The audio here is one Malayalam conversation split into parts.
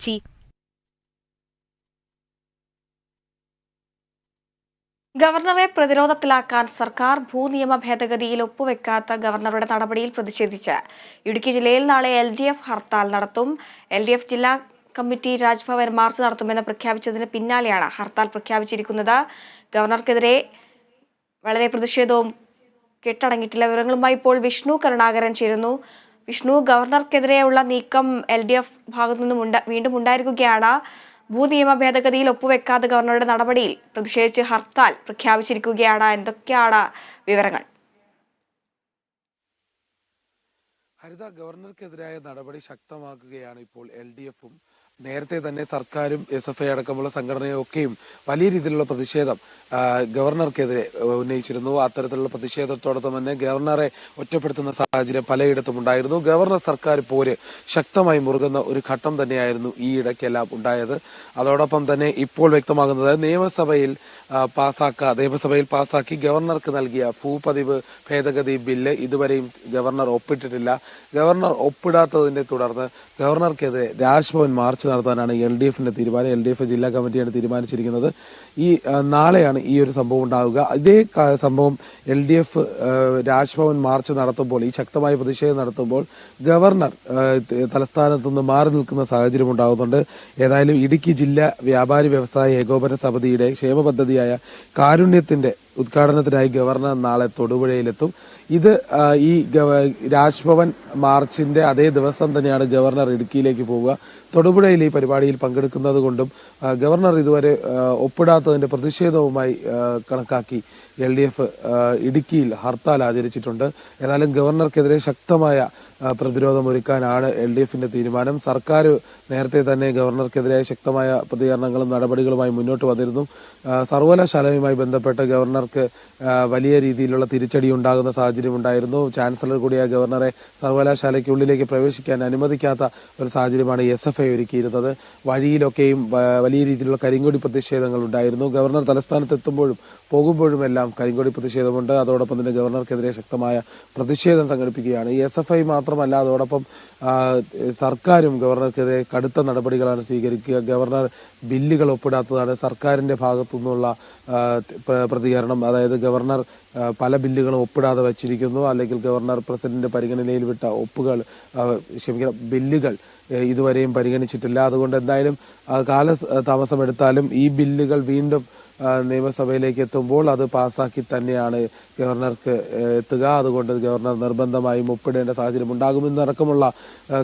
കൊച്ചി. ഗവർണറെ പ്രതിരോധത്തിലാക്കാൻ സർക്കാർ ഭൂനിയമ ഭേദഗതിയിൽ ഒപ്പുവെക്കാത്ത ഗവർണറുടെ നടപടിയിൽ പ്രതിഷേധിച്ച്. ഇടുക്കി ജില്ലയിൽ നാളെ എൽ ഡി എഫ് ഹർത്താൽ നടത്തും. എൽ ഡി എഫ് ജില്ലാ കമ്മിറ്റി രാജ്ഭവൻ മാർച്ച് നടത്തുമെന്ന് പ്രഖ്യാപിച്ചതിന് പിന്നാലെയാണ് ഹർത്താൽ പ്രഖ്യാപിച്ചിരിക്കുന്നത്. ഗവർണർക്കെതിരെ വളരെ പ്രതിഷേധവും കെട്ടടങ്ങിയിട്ടില്ല വിവരങ്ങളുമായി ഇപ്പോൾ വിഷ്ണു കരുണാകരൻ ചേരുന്നു. വിഷ്ണു ഗവർണർക്കെതിരെയുള്ള നീക്കം എൽ ഡി എഫ് ഭാഗത്തു നിന്നും വീണ്ടും ഉണ്ടായിരിക്കുകയാണ്. ഭൂനിയമ ഭേദഗതിയിൽ ഒപ്പുവെക്കാതെ ഗവർണറുടെ നടപടിയിൽ പ്രതിഷേധിച്ച് ഹർത്താൽ പ്രഖ്യാപിച്ചിരിക്കുകയാണ്. എന്തൊക്കെയാണ് വിവരങ്ങൾ? ഹരിത ഗവർണർക്കെതിരായ നടപടി ശക്തമാക്കുകയാണ് ഇപ്പോൾ എൽ ഡി എഫും നേരത്തെ തന്നെ സർക്കാരും എസ് എഫ് ഐ അടക്കമുള്ള സംഘടനയൊക്കെയും വലിയ രീതിയിലുള്ള പ്രതിഷേധം ഗവർണർക്കെതിരെ ഉന്നയിച്ചിരുന്നു. അത്തരത്തിലുള്ള പ്രതിഷേധത്തോടൊപ്പം തന്നെ ഗവർണറെ ഒറ്റപ്പെടുത്തുന്ന സാഹചര്യം പലയിടത്തും ഉണ്ടായിരുന്നു. ഗവർണർ സർക്കാർ പോര് ശക്തമായി മുറുകുന്ന ഒരു ഘട്ടം തന്നെയായിരുന്നു ഈ ഇടയ്ക്കെല്ലാം ഉണ്ടായത്. അതോടൊപ്പം തന്നെ ഇപ്പോൾ വ്യക്തമാകുന്നത് നിയമസഭയിൽ പാസാക്ക നിയമസഭയിൽ പാസാക്കി ഗവർണർക്ക് നൽകിയ ഭൂപതിവ് ഭേദഗതി ബില്ല് ഇതുവരെയും ഗവർണർ ഒപ്പിട്ടിട്ടില്ല. ഗവർണർ ഒപ്പിടാത്തതിനെ തുടർന്ന് ഗവർണർക്കെതിരെ രാജ്ഭവൻ മാർച്ച് നടത്താനാണ് എൽ ഡി എഫിന്റെ തീരുമാനം. എൽ ഡി എഫ് ജില്ലാ കമ്മിറ്റിയാണ് തീരുമാനിച്ചിരിക്കുന്നത്. ഈ നാളെയാണ് ഈ ഒരു സംഭവം ഉണ്ടാവുക. ഇതേ സംഭവം L D F Raj Bhavan march നടത്തുമ്പോൾ ഈ ശക്തമായ പ്രതിഷേധം നടത്തുമ്പോൾ ഗവർണർ തലസ്ഥാനത്ത് നിന്ന് മാറി നിൽക്കുന്ന സാഹചര്യം ഉണ്ടാകുന്നുണ്ട് ഏതായാലും ഇടുക്കി ജില്ലാ വ്യാപാരി വ്യവസായ ഏകോപന സമിതിയുടെ ക്ഷേമ പദ്ധതിയായ കാരുണ്യത്തിന്റെ ഉദ്ഘാടനത്തിനായി ഗവർണർ നാളെ തൊടുപുഴയിലെത്തും. ഇത് ഈ രാജ്ഭവൻ മാർച്ചിന്റെ അതേ ദിവസം തന്നെയാണ് ഗവർണർ ഇടുക്കിയിലേക്ക് പോവുക. തൊടുപുഴയിൽ ഈ പരിപാടിയിൽ പങ്കെടുക്കുന്നത് കൊണ്ടും ഗവർണർ ഇതുവരെ ഒപ്പിടാത്തതിന്റെ പ്രതിഷേധവുമായി കണക്കാക്കി എൽ ഡി എഫ് ഇടുക്കിയിൽ ഹർത്താൽ ആചരിച്ചിട്ടുണ്ട്. എന്നാലും ഗവർണർക്കെതിരെ ശക്തമായ പ്രതിരോധം ഒരുക്കാനാണ് എൽ ഡി എഫിന്റെ തീരുമാനം. സർക്കാർ നേരത്തെ തന്നെ ഗവർണർക്കെതിരായ ശക്തമായ പ്രതികരണങ്ങളും നടപടികളുമായി മുന്നോട്ട് വന്നിരുന്നു. സർവകലാശാലയുമായി ബന്ധപ്പെട്ട് ഗവർണർക്ക് വലിയ രീതിയിലുള്ള തിരിച്ചടി ഉണ്ടാകുന്ന സാഹചര്യം ഉണ്ടായിരുന്നു. ചാൻസലർ കൂടിയ ഗവർണറെ സർവകലാശാലയ്ക്കുള്ളിലേക്ക് പ്രവേശിക്കാൻ അനുവദിക്കാത്ത ഒരു സാഹചര്യമാണ് എസ് എഫ് ഐ ഒരുക്കിയിരുന്നത്. വഴിയിലൊക്കെയും വലിയ രീതിയിലുള്ള കരിങ്കൊടി പ്രതിഷേധങ്ങൾ ഉണ്ടായിരുന്നു. ഗവർണർ തലസ്ഥാനത്ത് എത്തുമ്പോഴും പോകുമ്പോഴുമെല്ലാം കരിങ്കൊടി പ്രതിഷേധമുണ്ട്. അതോടൊപ്പം തന്നെ ഗവർണർക്കെതിരെ ശക്തമായ പ്രതിഷേധം സംഘടിപ്പിക്കുകയാണ്. എസ് എഫ് ഐ മാത്രമല്ല അതോടൊപ്പം സർക്കാരും ഗവർണർക്കെതിരെ കടുത്ത നടപടികളാണ് സ്വീകരിക്കുക. ഗവർണർ ബില്ലുകൾ ഒപ്പിടാത്തതാണ് സർക്കാരിന്റെ ഭാഗത്തു നിന്നുള്ള ആ, പ്രതികരണം അതായത് ഗവർണർ പല ബില്ലുകളും ഒപ്പിടാതെ വച്ചിരിക്കുന്നു. അല്ലെങ്കിൽ ഗവർണർ പ്രസിഡന്റ് പരിഗണനയിൽ വിട്ട ഒപ്പുകൾ ക്ഷമിക്കണം ബില്ലുകൾ ഇതുവരെയും പരിഗണിച്ചിട്ടില്ല. അതുകൊണ്ട് എന്തായാലും കാല താമസമെടുത്താലും ഈ ബില്ലുകൾ വീണ്ടും നിയമസഭയിലേക്ക് എത്തുമ്പോൾ അത് പാസാക്കി തന്നെയാണ് ഗവർണർക്ക് എത്തുക. അതുകൊണ്ട് ഗവർണർ നിർബന്ധമായും ഒപ്പിടേണ്ട സാഹചര്യം ഉണ്ടാകുമെന്നടക്കമുള്ള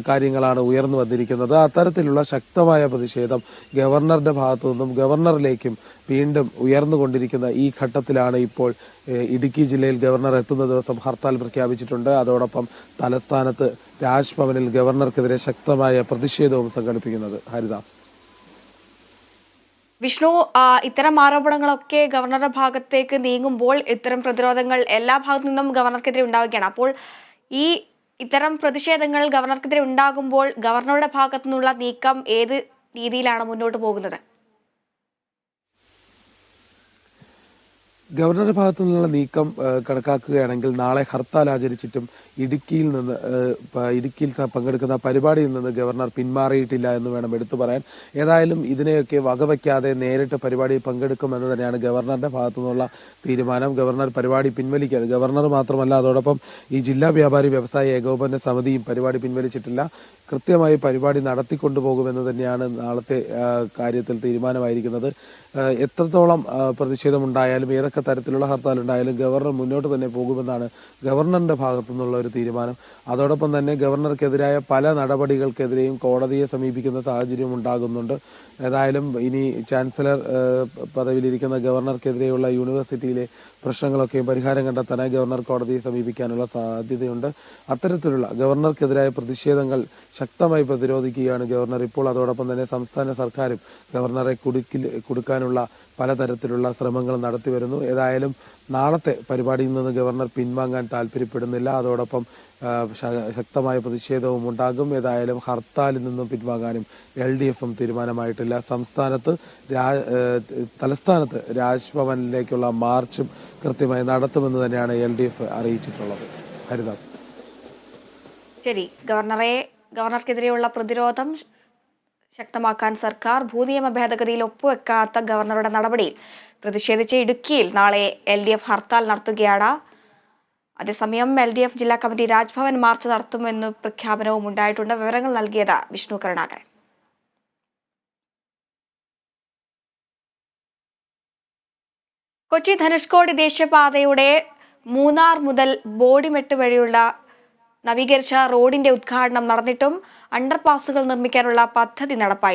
കാര്യങ്ങളാണ് ഉയർന്നു വന്നിരിക്കുന്നത്. അത്തരത്തിലുള്ള ശക്തമായ പ്രതിഷേധം ഗവർണറുടെ ഭാഗത്തു നിന്നും ഗവർണറിലേക്കും വീണ്ടും ഉയർന്നുകൊണ്ടിരിക്കുന്ന ഈ ഘട്ടത്തിലാണ് ഇപ്പോൾ ഇടുക്കി ജില്ലയിൽ ഗവർണർ എത്തുന്ന ദിവസം ഹർത്താൽ പ്രഖ്യാപിച്ചിട്ടുണ്ട്. അതോടൊപ്പം തലസ്ഥാനത്ത് രാജ്ഭവനിൽ ഗവർണർക്കെതിരെ ശക്തമായ പ്രതിഷേധവും സംഘടിപ്പിക്കുന്നത്. ഹരിത. വിഷ്ണു ഇത്തരം ആരോപണങ്ങളൊക്കെ ഗവർണറുടെ ഭാഗത്തേക്ക് നീങ്ങുമ്പോൾ ഇത്തരം പ്രതിരോധങ്ങൾ എല്ലാ ഭാഗത്തു നിന്നും ഗവർണർക്കെതിരെ ഉണ്ടാവുകയാണ്. അപ്പോൾ ഈ ഇത്തരം പ്രതിഷേധങ്ങൾ ഗവർണർക്കെതിരെ ഉണ്ടാകുമ്പോൾ ഗവർണറുടെ ഭാഗത്തു നിന്നുള്ള നീക്കം ഏത് രീതിയിലാണ് മുന്നോട്ട് പോകുന്നത്? ഗവർണറുടെ ഭാഗത്തു നിന്നുള്ള നീക്കം കണക്കാക്കുകയാണെങ്കിൽ നാളെ ഹർത്താൽ ആചരിച്ചിട്ടും ഇടുക്കിയിൽ നിന്ന് ഇടുക്കിയിൽ പങ്കെടുക്കുന്ന പരിപാടിയിൽ നിന്ന് ഗവർണർ പിന്മാറിയിട്ടില്ല എന്ന് വേണം എടുത്തു പറയാൻ. ഏതായാലും ഇതിനെയൊക്കെ വകവയ്ക്കാതെ നേരിട്ട് പരിപാടിയിൽ പങ്കെടുക്കുമെന്ന് തന്നെയാണ് ഗവർണറുടെ ഭാഗത്തു നിന്നുള്ള തീരുമാനം. ഗവർണർ പരിപാടി പിൻവലിക്കാതെ ഗവർണർ മാത്രമല്ല അതോടൊപ്പം ഈ ജില്ലാ വ്യാപാരി വ്യവസായ ഏകോപന സമിതിയും പരിപാടി പിൻവലിച്ചിട്ടില്ല. കൃത്യമായി പരിപാടി നടത്തിക്കൊണ്ടുപോകുമെന്ന് തന്നെയാണ് നാളത്തെ കാര്യത്തിൽ തീരുമാനമായിരിക്കുന്നത്. എത്രത്തോളം പ്രതിഷേധമുണ്ടായാലും ഏതൊക്കെ തരത്തിലുള്ള ഹർത്താൽ ഉണ്ടായാലും ഗവർണർ മുന്നോട്ട് തന്നെ പോകുമെന്നാണ് ഗവർണറിന്റെ ഭാഗത്തു നിന്നുള്ള ഒരു തീരുമാനം. അതോടൊപ്പം തന്നെ ഗവർണർക്കെതിരായ പല നടപടികൾക്കെതിരെയും കോടതിയെ സമീപിക്കുന്ന സാഹചര്യം ഉണ്ടാകുന്നുണ്ട്. ഏതായാലും ഇനി ചാൻസലർ പദവിയിലിരിക്കുന്ന ഗവർണർക്കെതിരെയുള്ള യൂണിവേഴ്സിറ്റിയിലെ പ്രശ്നങ്ങളൊക്കെയും പരിഹാരം കണ്ടെത്താനായി ഗവർണർ കോടതിയെ സമീപിക്കാനുള്ള സാധ്യതയുണ്ട്. അത്തരത്തിലുള്ള ഗവർണർക്കെതിരായ പ്രതിഷേധങ്ങൾ ശക്തമായി പ്രതിരോധിക്കുകയാണ് ഗവർണർ. ഇപ്പോൾ അതോടൊപ്പം തന്നെ സംസ്ഥാന സർക്കാരും ഗവർണറെ കുടുക്കിൽ കൊടുക്കാനുള്ള പലതരത്തിലുള്ള ശ്രമങ്ങൾ നടത്തി വരുന്നു. ഏതായാലും നാളത്തെ പരിപാടിയിൽ നിന്ന് ഗവർണർ പിൻവാങ്ങാൻ താല്പര്യപ്പെടുന്നില്ല അതോടൊപ്പം ശക്തമായ പ്രതിഷേധവും ഉണ്ടാകും. ഏതായാലും ഹർത്താലിൽ നിന്നും പിൻവാങ്ങാനും എൽ ഡി എഫും തീരുമാനമായിട്ടില്ല സംസ്ഥാനത്ത് തലസ്ഥാനത്ത് രാജ്ഭവനിലേക്കുള്ള മാർച്ചും കൃത്യമായി നടത്തുമെന്ന് തന്നെയാണ് എൽ ഡി എഫ് അറിയിച്ചിട്ടുള്ളത്. ഹരിത ശരി. ഗവർണറെ ഗവർണർക്കെതിരെയുള്ള പ്രതിരോധം ശക്തമാക്കാൻ സർക്കാർ ഭൂനിയമ ഭേദഗതിയിൽ ഒപ്പുവെക്കാത്ത ഗവർണറുടെ നടപടിയിൽ പ്രതിഷേധിച്ച് ഇടുക്കിയിൽ നാളെ എൽ ഡി എഫ് ഹർത്താൽ നടത്തുകയാണ്. അതേസമയം എൽ ഡി എഫ് ജില്ലാ കമ്മിറ്റി രാജ്ഭവൻ മാർച്ച് നടത്തുമെന്ന് പ്രഖ്യാപനവും ഉണ്ടായിട്ടുണ്ട്. വിവരങ്ങൾ നൽകിയത് വിഷ്ണു കരുണാകരൻ. കൊച്ചി ധനുഷ്കോടി ദേശീയപാതയുടെ മൂന്നാർ മുതൽ ബോഡിമെട്ട് വഴിയുള്ള നവീകരിച്ച റോഡിന്റെ ഉദ്ഘാടനം നടന്നിട്ടും അണ്ടർപാസുകൾ നിർമ്മിക്കാനുള്ള പദ്ധതി നടപ്പായില്ല.